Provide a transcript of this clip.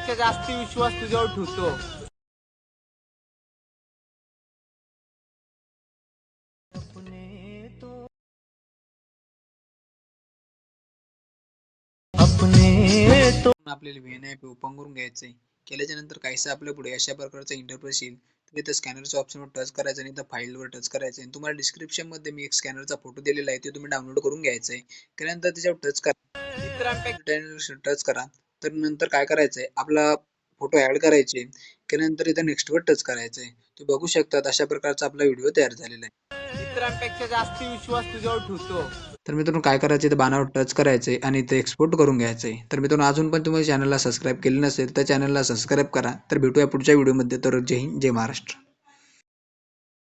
विश्वास तुझ्यावर ठेवतो. आपल्याला V N I P open करून घ्यायचं आहे केल्याच्यानंतर काहीसं आपल्या पुढे अशा प्रकारचा इंटरफेस येईल. तुम्ही त्या स्कॅनरच्या ऑप्शनवर टच करायचं आणि त्या फाईलवर टच करायचं आणि तुम्हाला डिस्क्रिप्शनमध्ये मी एक स्कॅनरचा फोटो दिलेला आहे. ते तुम्ही डाउनलोड करून घ्यायचं आहे केल्यानंतर त्याच्यावर टच करा. टच करा. तर नंतर काय करायचंय? आपला फोटो ऍड करायचे केल्यानंतर इथे नेक्स्ट वर टच करायचंय. तुम्ही बघू शकता अशा प्रकारचा आपला व्हिडिओ तयार झालेला आहे. मित्रांपेक्षा जास्त विश्वास तुझ्यावर ठेवतो. तर मित्रांनो काय करायचं ते बाणावर टच करायचंय आणि ते एक्सपोर्ट करून घ्यायचंय. तर मित्रांनो अजून पण तुम्ही चॅनलला सबस्क्राईब केले नसेल तर चॅनलला सबस्क्राईब करा. तर भेटूया पुढच्या व्हिडिओमध्ये तर जय हिंद जय महाराष्ट्र.